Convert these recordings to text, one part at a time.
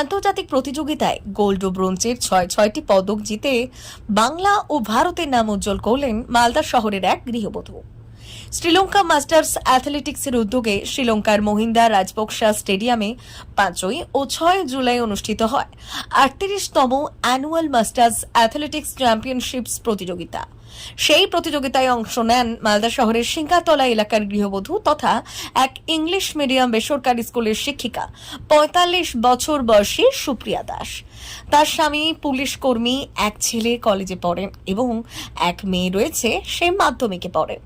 আন্তর্জাতিক প্রতিযোগিতায় গোল্ড ও ব্রোঞ্জের ছয় ছয়টি পদক জিতে বাংলা ও ভারতের নাম উজ্জ্বল করলেন মালদা শহরের এক গৃহবধূ। শ্রীলঙ্কা মাস্টার্স অ্যাথলেটিক্সের উদ্যোগে শ্রীলঙ্কার মহিন্দা রাজপক্সা স্টেডিয়ামে পাঁচই ও ছয় জুলাই অনুষ্ঠিত হয়। আটত্রিশতম অ্যানুয়াল মাস্টার্স অ্যাথলেটিক্স চ্যাম্পিয়নশিপস প্রতিযোগিতা। সেই প্রতিযোগিতায় অংশ নেন মালদা শহরের সিংকাতলা এলাকার গৃহবধূ তথা এক ইংলিশ মিডিয়াম বেসরকারি স্কুলের শিক্ষিকা। পঁয়তাল্লিশ বছর বয়সী সুপ্রিয়া দাস। তার স্বামী, পুলিশ কর্মী, এক ছেলে কলেজে পড়েন এবং এক মেয়ে রয়েছে সে মাধ্যমিকে পড়ে।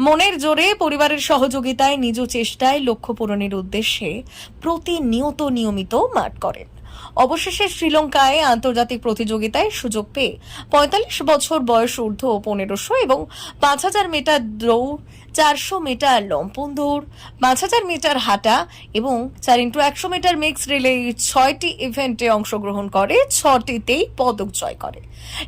মনের জোরে পরিবারের সহযোগিতায় নিজ চেষ্টায় লক্ষ্য পূরণের উদ্দেশ্যে প্রতিনিয়ত নিয়মিত মাঠ করেন। অবশেষে শ্রীলঙ্কায় আন্তর্জাতিক প্রতিযোগিতায় সুযোগ পেয়ে পঁয়তাল্লিশ বছর বয়স ঊর্ধ্ব পনেরোশো এবং পাঁচ হাজার মিটার দৌড় চারশো মিটার লম্পন দৌড়, পাঁচ হাজার মিটার হাঁটা এবং চার ইন্টু একশো মিটার মিক্স রিলে ছয়টি ইভেন্টে অংশগ্রহণ করে, ছটিতেই পদক জয় করে।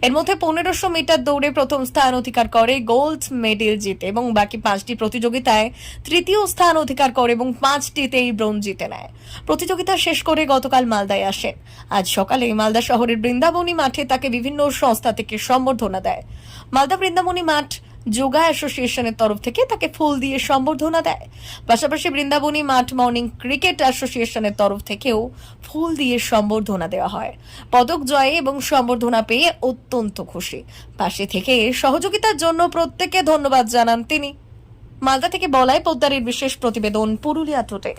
এর মধ্যে পনেরোশো মিটার দৌড়ে প্রথম স্থান অধিকার করে গোল্ড মেডেল জিতে এবং বাকি পাঁচটি প্রতিযোগিতায় তৃতীয় স্থান অধিকার করে এবং পাঁচটিতেই ব্রোঞ্জ জিতে নেয়। প্রতিযোগিতা শেষ করে গতকাল মালদায় আসেন। আজ সকালে মালদা শহরের বৃন্দাবনী মাঠে তাকে বিভিন্ন সংস্থা থেকে সম্বর্ধনা দেয়। মালদা বৃন্দাবনী মাঠ যোগা অ্যাসোসিয়েশনের তরফ থেকে তাকে ফুল দিয়ে সম্বর্ধনা দেয়। পাশাপাশি বৃন্দাবনী মাঠ মর্নিং ক্রিকেট অ্যাসোসিয়েশনের তরফ থেকেও ফুল দিয়ে সম্বর্ধনা দেওয়া হয়। পদক জয়ে এবং সম্বর্ধনা পেয়ে অত্যন্ত খুশি। পাশে থেকে সহযোগিতার জন্য প্রত্যেককে ধন্যবাদ জানান তিনি। মালদা থেকে বলাই পোদ্দারের বিশেষ প্রতিবেদন পুরুলিয়া টুটে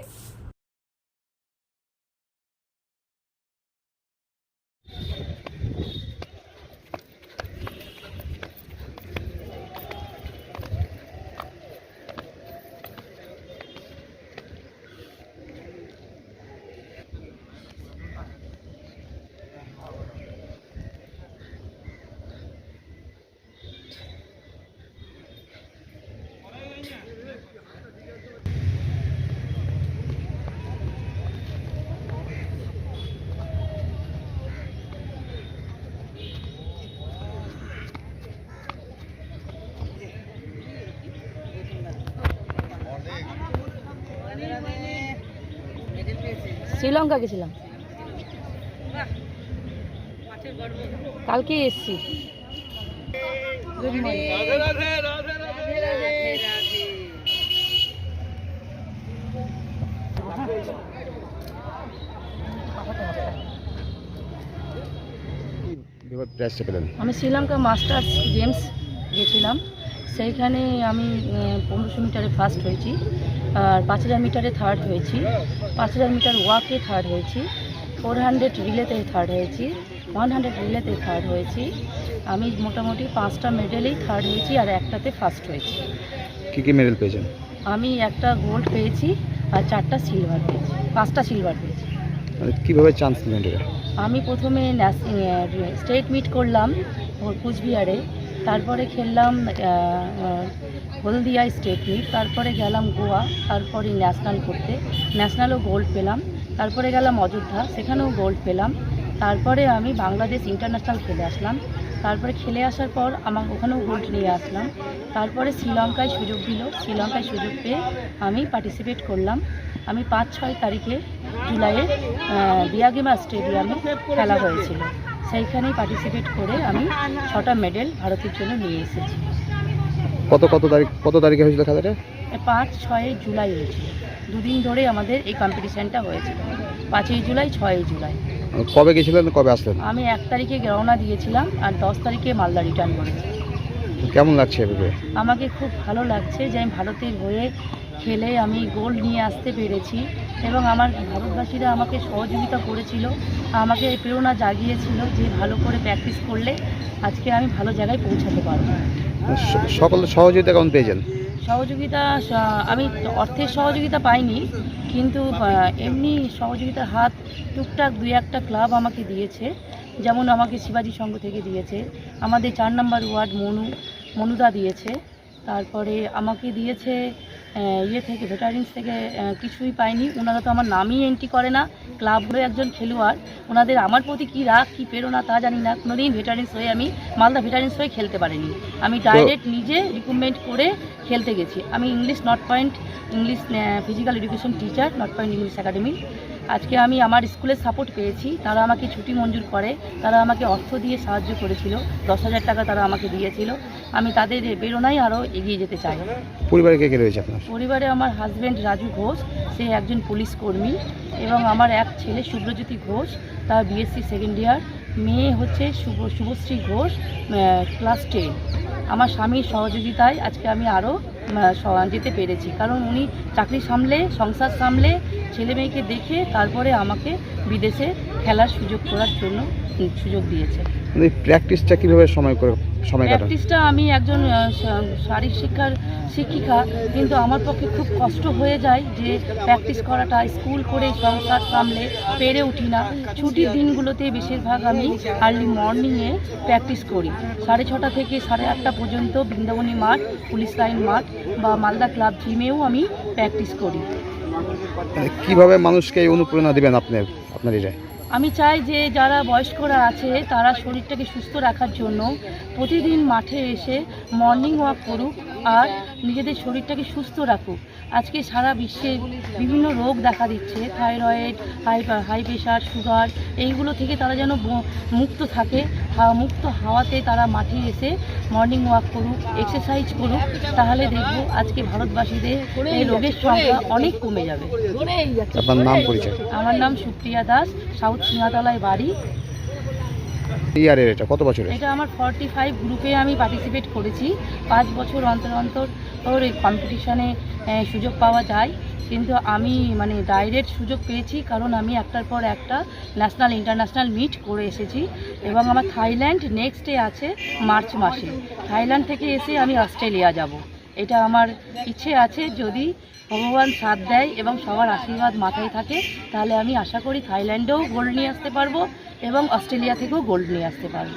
শ্রীলঙ্কা গেছিলাম। কালকে এসছি। আমি শ্রীলঙ্কা মাস্টার্স গেমস গেছিলাম। সেইখানে আমি পনেরোশো মিটারে ফার্স্ট হয়েছি। আর পাঁচ হাজার মিটারে থার্ড হয়েছি। পাঁচ হাজার মিটার ওয়াকে থার্ড হয়েছি। ফোর হান্ড্রেড রিলেতে থার্ড হয়েছি। ওয়ান হান্ড্রেড রিলেতে থার্ড হয়েছি। আমি মোটামুটি পাঁচটা মেডেলেই থার্ড হয়েছি আর একটাতে ফার্স্ট হয়েছি। কী কী মেডেল পেয়েছেন? আমি একটা গোল্ড পেয়েছি আর চারটা সিলভার পেয়েছি। পাঁচটা সিলভার পেয়েছি। কীভাবে চান্স নিলেন আমি প্রথমে স্টেট মিট করলাম কুচবিহারে। তারপরে খেললাম হলদিয়া স্টেট মিট, তারপরে গেলাম গোয়া, তারপরে ন্যাশনাল করতে। ন্যাশনালও গোল্ড পেলাম, তারপরে গেলাম অযোধ্যা, সেখানেও গোল্ড পেলাম। তারপরে আমি বাংলাদেশ ইন্টারন্যাশনাল খেলে আসলাম। তারপরে খেলে আসার পর আমার ওখানেও গোল্ড নিয়ে আসলাম। তারপরে শ্রীলঙ্কায় সুযোগ দিল। শ্রীলঙ্কায় সুযোগ পেয়ে আমি পার্টিসিপেট করলাম। আমি পাঁচ ছয় তারিখে জুলাইয়ে বিয়াগিমা স্টেডিয়ামে খেলা হয়েছিল। সেইখানেই পার্টিসিপেট করে আমি ছটা মেডেল ভারতের জন্য নিয়ে এসেছি। কত কত তারিখ কত তারিখে হয়েছিল খেলাটা? পাঁচ ছয় জুলাই হয়েছিল। দুদিন ধরে আমাদের এই কম্পিটিশানটা হয়েছিল পাঁচই জুলাই ছয়ই জুলাই। কবে গেছিলেন কবে আসলেন? আমি এক তারিখে রওনা দিয়েছিলাম আর দশ তারিখে মালদা রিটার্ন করেছি। কেমন লাগছে আমাকে খুব ভালো লাগছে যে আমি ভারতের হয়ে খেলে আমি গোল্ড নিয়ে আসতে পেরেছি এবং আমার ভারতবাসীরা আমাকে সহযোগিতা করেছিল আমাকে প্রেরণা জাগিয়েছিল যে ভালো করে প্র্যাকটিস করলে আজকে আমি ভালো জায়গায় পৌঁছাতে পারব। স- সকলের সহযোগিতা কেমন পেয়েছেন? সহযোগিতা আমি অর্থের সহযোগিতা পাইনি কিন্তু এমনি সহযোগিতার হাত টুকটাক দুই একটা ক্লাব আমাকে দিয়েছে যেমন আমাকে শিবাজি সংঘ থেকে দিয়েছে আমাদের চার নম্বর ওয়ার্ড মনু মনুদা দিয়েছে তারপরে আমাকে দিয়েছে ইয়ে থেকে ভেটারিন্স থেকে কিছুই পাইনি। ওনারা তো আমার নামই এন্ট্রি করে না। ক্লাব হয়ে একজন খেলোয়াড়। ওনাদের আমার প্রতি কী রাগ কী প্রেরণা তা জানি না। কোনোদিন ভেটারিন্স হয়ে আমি মালদা ভেটারিন্স হয়ে খেলতে পারিনি। আমি ডাইরেক্ট নিজে রিক্রুটমেন্ট করে খেলতে গেছি। আমি English not point English physical education teacher not point English academy আজকে আমি আমার স্কুলের সাপোর্ট পেয়েছি। তারা আমাকে ছুটি মঞ্জুর করে। তারা আমাকে অর্থ দিয়ে সাহায্য করেছিল। দশ হাজার টাকা তারা আমাকে দিয়েছিল। আমি তাদের বেরোনাই আরও এগিয়ে যেতে চাই। পরিবারে কে কে রয়েছে আপনার? পরিবারে আমার হাজব্যান্ড রাজু ঘোষ সে একজন পুলিশ কর্মী এবং আমার এক ছেলে শুভ্রজ্যোতি ঘোষ তার বিএসসি সেকেন্ড ইয়ার মেয়ে হচ্ছে শুভ শুভশ্রী ঘোষ ক্লাস টেন আমার স্বামীর সহযোগিতায় আজকে আমি আরও যেতে পেরেছি। কারণ উনি চাকরি সামলে সংসার সামলে ছেলে মেয়েকে দেখে তারপরে আমাকে বিদেশে খেলার সুযোগ করার জন্য সুযোগ দিয়েছে। মানে প্র্যাকটিসটা কীভাবে সময় করে সময় কাটান? প্র্যাকটিসটা আমি একজন শারীরিক শিক্ষার শিক্ষিকা কিন্তু আমার পক্ষে খুব কষ্ট হয়ে যায় যে প্র্যাকটিস করাটা স্কুল করে সংসার সামলে পেরে উঠি না। ছুটির দিনগুলোতে বেশিরভাগ আমি আর্লি মর্নিংয়ে প্র্যাকটিস করি। সাড়ে ছটা থেকে সাড়ে আটটা পর্যন্ত বৃন্দাবনী মাঠ পুলিশ লাইন মাঠ বা মালদা ক্লাব জিমেও আমি প্র্যাকটিস করি। কীভাবে মানুষকে অনুপ্রেরণা দিবেন আপনি আপনার এটা আমি চাই যে যারা বয়স্করা আছে, তারা শরীরটাকে সুস্থ রাখার জন্য প্রতিদিন মাঠে এসে মর্নিং ওয়াক করুক আর নিজেদের শরীরটাকে সুস্থ রাখুক। আজকে সারা বিশ্বে বিভিন্ন রোগ দেখা দিচ্ছে thyroid high high pressure sugar এইগুলো থেকে তারা যেন মুক্ত থাকে। মুক্ত হাওয়াতে তারা মাঠে এসে মর্নিং ওয়াক করুক এক্সারসাইজ করুক তাহলে দেখব আজকে ভারতবাসীদের এই রোগের সংখ্যা অনেক কমে যাবে। আপনার নাম পরিচয়? আমার নাম সুপ্রিয়া দাস সাউথ সিংহাতলায় বাড়ি। ইয়ারের এটা? কত বছরের? এটা আমার ফর্টি ফাইভ গ্রুপে আমি পার্টিসিপেট করেছি। পাঁচ বছর অন্তর অন্তর ওর এই কম্পিটিশানে সুযোগ পাওয়া যায়। কিন্তু আমি মানে ডাইরেক্ট সুযোগ পেয়েছি কারণ আমি একটার পর একটা ন্যাশনাল ইন্টারন্যাশনাল মিট করে এসেছি এবং আমার থাইল্যান্ড নেক্সট ডে আছে মার্চ মাসে। থাইল্যান্ড থেকে এসে আমি অস্ট্রেলিয়া যাব। এটা আমার ইচ্ছে আছে যদি ভগবান সাথ দেয় এবং সবার আশীর্বাদ মাথায় থাকে তাহলে আমি আশা করি থাইল্যান্ডেও গোল্ড নিয়ে আসতে পারব এবং অস্ট্রেলিয়া থেকেও গোল্ড নিয়ে আসতে পারব।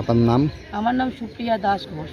আপনার নাম? আমার নাম সুপ্রিয়া দাস ঘোষ।